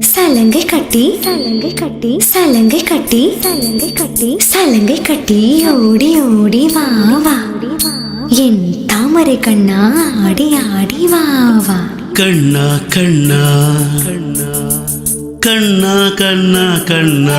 சலங்கை கட்டி சலங்கை கட்டி சலங்கை கட்டி சலங்கை கட்டி சலங்கை கட்டி ஓடி ஓடி வா வா. என் தாமரை கண்ணா ஆடி ஆடி வா வா. கண்ணா கண்ணா. கண்ணா கண்ணா கண்ணா.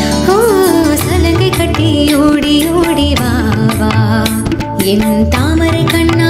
எனும் தாமரை கண்ண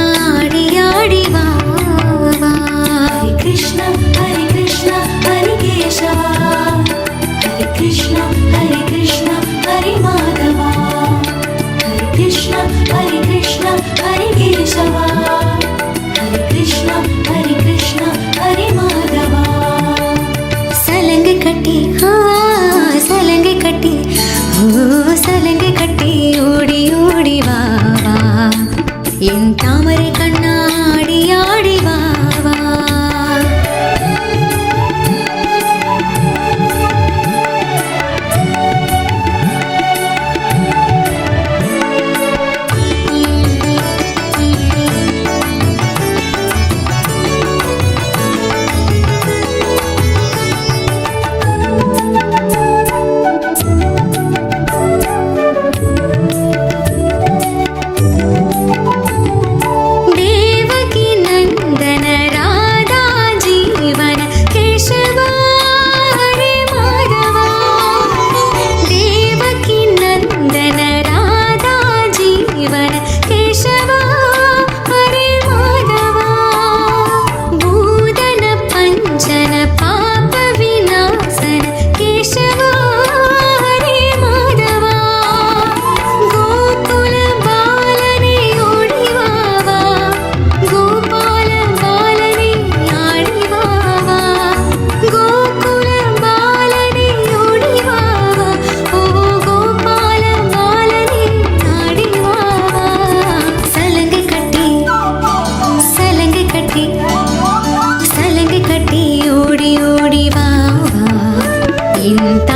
pinta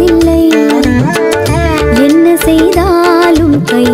போவதில்லை என்ன செய்தாலும் கை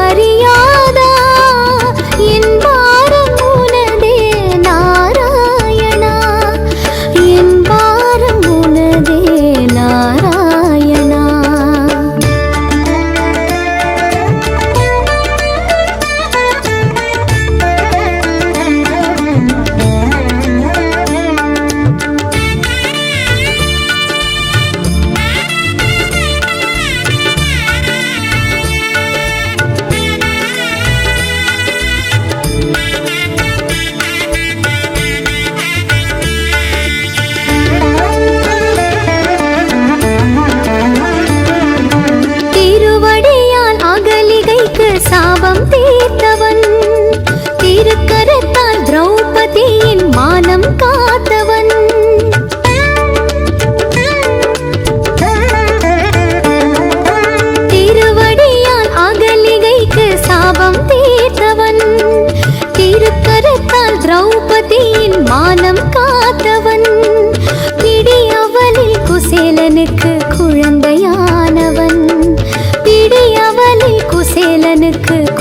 அறியா குசேலனுக்கு குழந்தையானவன். பிடியவளில் குசேலனுக்கு